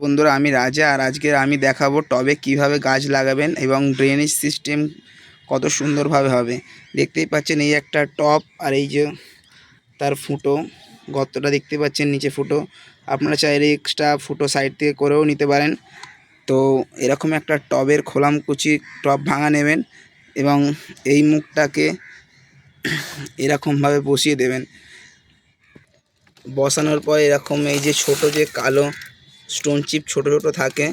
বন্ধুরা, আমি রাজা, আর আজকের আমি দেখাবো টবে কীভাবে গাছ লাগাবেন এবং ড্রেনেজ সিস্টেম কত সুন্দরভাবে হবে। দেখতেই পাচ্ছেন এই একটা টব, আর এই যে তার ফুটো, গর্তটা দেখতে পাচ্ছেন নিচে ফুটো। আপনারা চাইলে এক্সট্রা ফুটো সাইড থেকে করেও নিতে পারেন। তো এরকম একটা টবের খোলামকুচি টব ভাঙা নেবেন এবং এই মুখটাকে এরকমভাবে বসিয়ে দেবেন। বসানোর পর এরকম এই যে ছোট যে কালো স্টোন চিপ ছোট ছোট থাকে,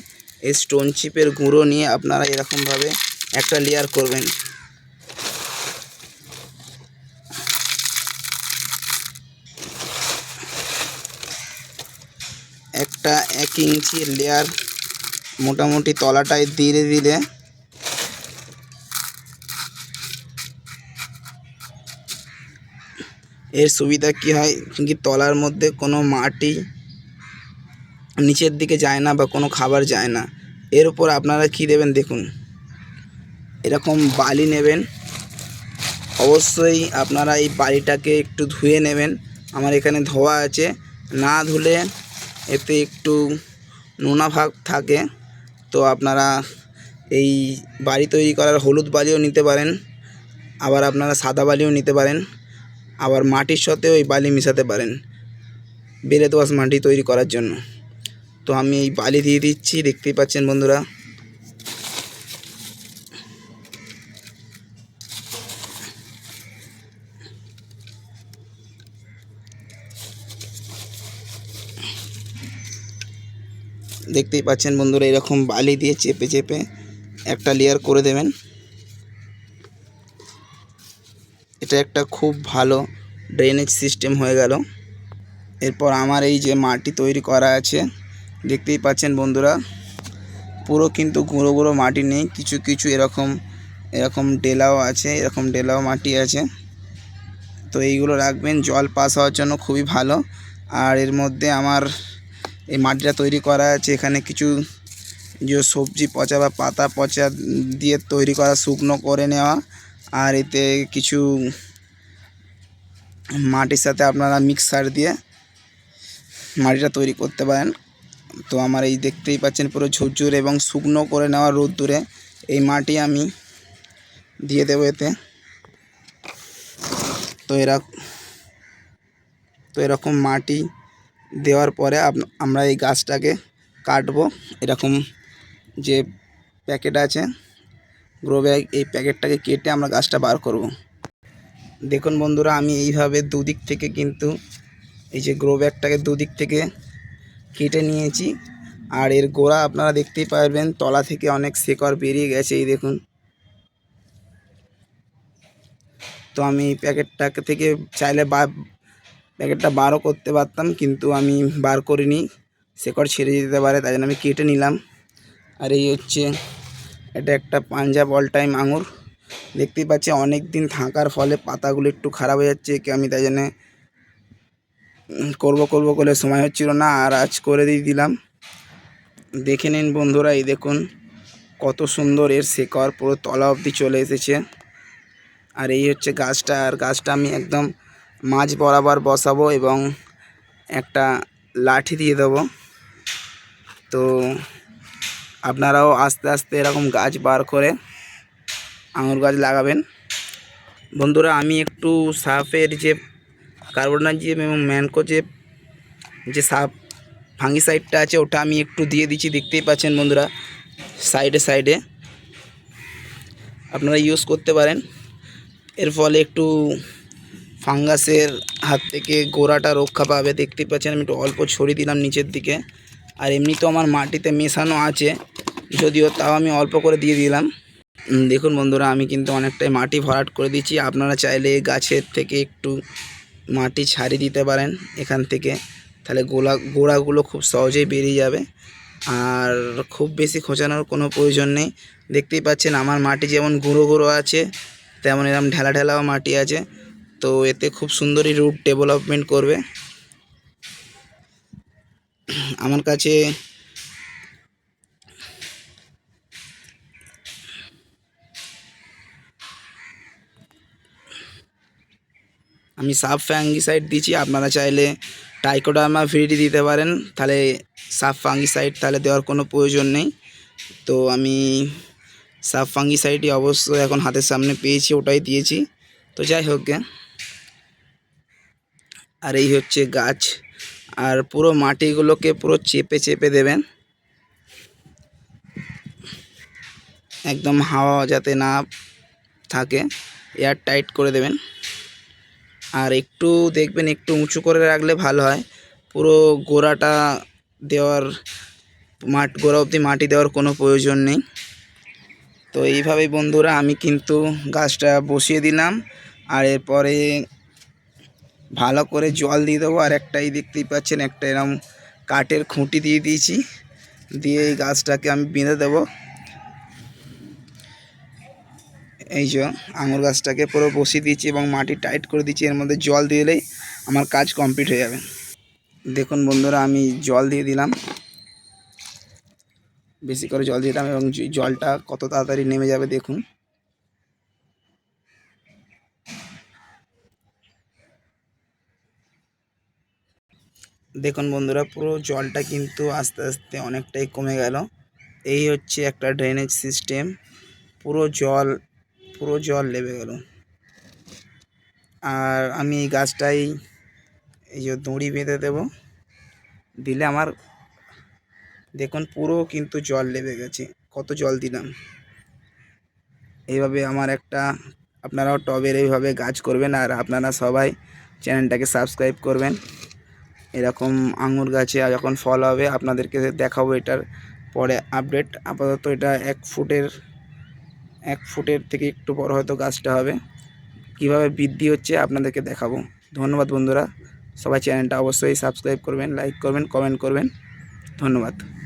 এই স্টোন চিপের গুঁড়ো নিয়ে আপনারা এরকমভাবে একটা লেয়ার করবেন। একটা এক ইঞ্চি লেয়ার মোটামুটি তলাটায় দিয়ে দিলে এর সুবিধা কি হয়? কি তলার মধ্যে কোনো মাটি নিচের দিকে যায় না বা কোনো খাবার যায় না। এর উপর আপনারা কী দেবেন দেখুন। এরকম বালি নেবেন। অবশ্যই আপনারা এই বালিটাকে একটু ধুয়ে নেবেন। আমার এখানে ধোয়া আছে। না ধুলে এতে একটু নোনা ভাগ থাকে। তো আপনারা এই বাড়ি তৈরি করার হলুদ বালিও নিতে পারেন। আবার আপনারা সাদা বালিও নিতে পারেন। আবার মাটির সাথেও এই বালি মেশাতে পারেন। বেলে দোয়াশ মাটি তৈরি করার জন্য। তো আমি এই বালি দিয়ে দিচ্ছি, দেখতেই পাচ্ছেন বন্ধুরা। দেখতেই পাচ্ছেন বন্ধুরা, এরকম বালি দিয়ে চেপে চেপে একটা লেয়ার করে দেবেন। এটা একটা খুব ভালো ড্রেনেজ সিস্টেম হয়ে গেল। এরপর আমার এই যে মাটি তৈরি করা আছে দেখতেই পাচ্ছেন বন্ধুরা। পুরো কিন্তু গুঁড়ো গুঁড়ো মাটি নেই, কিছু কিছু এরকম এরকম ডেলাও আছে, এরকম ডেলাও মাটি আছে। তো এইগুলো রাখবেন, জল পাস হওয়ার জন্য খুবই ভালো। আর এর মধ্যে আমার এই মাটিটা তৈরি করা আছে, এখানে কিছু যে সবজি পচা বা পাতা পচা দিয়ে তৈরি করা শুকনো করে নেওয়া। আর এতে কিছু মাটির সাথে আপনারা মিক্সার দিয়ে মাটিটা তৈরি করতে পারেন। তো আমার এই দেখতেই পাচ্ছেন পুরো ঝুরঝুর এবং শুকনো করে নেওয়া রোদ্দুরে এই মাটি আমি দিয়ে দেবো এতে। তো এরা, তো এরকম মাটি দেওয়ার পরে আমরা এই গাছটাকে কাটবো। এরকম যে প্যাকেট আছে, গ্রো ব্যাগ, এই প্যাকেটটাকে কেটে আমরা গাছটা বার করব। দেখুন বন্ধুরা, আমি এইভাবে দুদিক থেকে কিন্তু এই যে গ্রো ব্যাগটাকে দুদিক থেকে কেটে নিয়েছি। আর এর গোড়া আপনারা দেখতেই পারবেন, তলা থেকে অনেক শেকড় বেরিয়ে গেছে, এই দেখুন। তো আমি এই প্যাকেটটাকে থেকে চাইলে বা, প্যাকেটটা বারও করতে পারতাম, কিন্তু আমি বার করিনি। শেকড় ছেড়ে যেতে পারে, তাই জন্য আমি কেটে নিলাম। আর এই হচ্ছে, এটা একটা পাঞ্জাব অল টাইম আঙুর। দেখতেই পাচ্ছি অনেক দিন থাকার ফলে পাতাগুলো একটু খারাপ হয়ে যাচ্ছে আমি তাই জন্যে করব করব করে সময় হচ্ছিল না, আর আজ করে দিয়ে দিলাম। দেখে নিন বন্ধুরা, এই দেখুন কত সুন্দর এর শেকড় পুরো তলা অবধি চলে এসেছে। আর এই হচ্ছে গাছটা, আর গাছটা আমি একদম মাঝ বরাবর বসাবো এবং একটা লাঠি দিয়ে দেবো। তো আপনারাও আস্তে আস্তে এরকম গাছ বার করে আঙুর গাছ লাগাবেন। বন্ধুরা, আমি একটু সাপের যে কার্বনাজিম এবং ম্যানকো যে সাপ ফাঙ্গিসাইডটা আছে, ওটা আমি একটু দিয়ে দিচ্ছি, দেখতেই পাচ্ছেন বন্ধুরা, সাইডে সাইডে। আপনারা ইউজ করতে পারেন। এর ফলে একটু ফাঙ্গাসের হাত থেকে গোড়াটা রক্ষা পাবে। দেখতেই পাচ্ছেন, আমি একটু অল্প ছড়িয়ে দিলাম নিচের দিকে। আর এমনি তো আমার মাটিতে মেশানো আছে, যদিও তাও আমি অল্প করে দিয়ে দিলাম। দেখুন বন্ধুরা, আমি কিন্তু অনেকটাই মাটি ভরাট করে দিচ্ছি। আপনারা চাইলে গাছের থেকে একটু মাটি ছাড়িয়ে দিতে পারেন এখান থেকে। তাহলে গোলা, গোড়াগুলো খুব সহজেই বেরিয়ে যাবে। আর খুব বেশি খোঁচানোর কোনো প্রয়োজন নেই। দেখতেই পাচ্ছেন আমার মাটি যেমন গুঁড়ো গুঁড়ো আছে, তেমন এরকম ঢেলা ঢেলাও মাটি আছে। তো এতে খুব সুন্দরই রুট ডেভেলপমেন্ট করবে। আমার কাছে আমি সাব ফ্যাঙ্গিসাইড দিচ্ছি, আপনারা চাইলে টাইকোডার্মা ভিডি দিতে পারেন, তাহলে সাব ফাঙ্গিসাইড তাহলে দেওয়ার কোনো প্রয়োজন নেই। তো আমি সাব ফাঙ্গিসাইডই অবশ্য এখন হাতের সামনে পেয়েছি, ওটাই দিয়েছি। তো যাই হোক। আর এই হচ্ছে গাছ। আর পুরো মাটিগুলোকে পুরো চেপে চেপে দেবেন। একদম হাওয়া যাতে না থাকে এয়ার টাইট করে দেবেন। আর একটু দেখবেন, একটু উঁচু করে রাখলে ভালো হয়। পুরো গোড়াটা দেওয়ার, মাঠ, গোড়া অবধি মাটি দেওয়ার কোনো প্রয়োজন নেই। তো এইভাবেই বন্ধুরা আমি কিন্তু গাছটা বসিয়ে দিলাম। আর এরপরে ভালো করে জল দিয়ে দেবো। আর একটাই দেখতেই পাচ্ছেন, একটা এরম কাঠের খুঁটি দিয়ে দিয়েছি। দিয়ে এই গাছটাকে আমি বেঁধে দেবো। এই যে আঙুর গাছটাকে পুরো বসিয়ে দিয়েছি এবং মাটি টাইট করে দিয়েছি, এর মধ্যে জল দিয়ে দিলেই আমার কাজ কমপ্লিট হয়ে যাবে। দেখুন বন্ধুরা, আমি জল দিয়ে দিলাম। বেশি করে জল দিলাম এবং জলটা কত তাড়াতাড়ি নেমে যাবে দেখুন। দেখুন বন্ধুরা, পুরো জলটা কিন্তু আস্তে আস্তে অনেকটাই কমে গেল। এই হচ্ছে একটা ড্রেনেজ সিস্টেম পুরো জল পুরো জল লেবে গেল। আর আমি এই গাছটাই এই যে দড়ি বেঁধে দেব। দিলে আমার দেখুন পুরো কিন্তু জল লেবে গেছে। কত জল দিলাম। এইভাবে আমার একটা আপনারাও টবের এইভাবে গাছ করবেন আর আপনারা সবাই চ্যানেলটাকে সাবস্ক্রাইব করবেন। এরকম আঙুর গাছে যখন ফল হবে আপনাদেরকে দেখাবো এটার পরে আপডেট। আপাতত এটা এক ফুটের এক ফুটের থেকে একটু বড় হয়তো গাছটা হবে। কীভাবে বৃদ্ধি হচ্ছে আপনাদেরকে দেখাবো। ধন্যবাদ বন্ধুরা। সবাই চ্যানেলটা অবশ্যই সাবস্ক্রাইব করবেন, লাইক করবেন, কমেন্ট করবেন। ধন্যবাদ।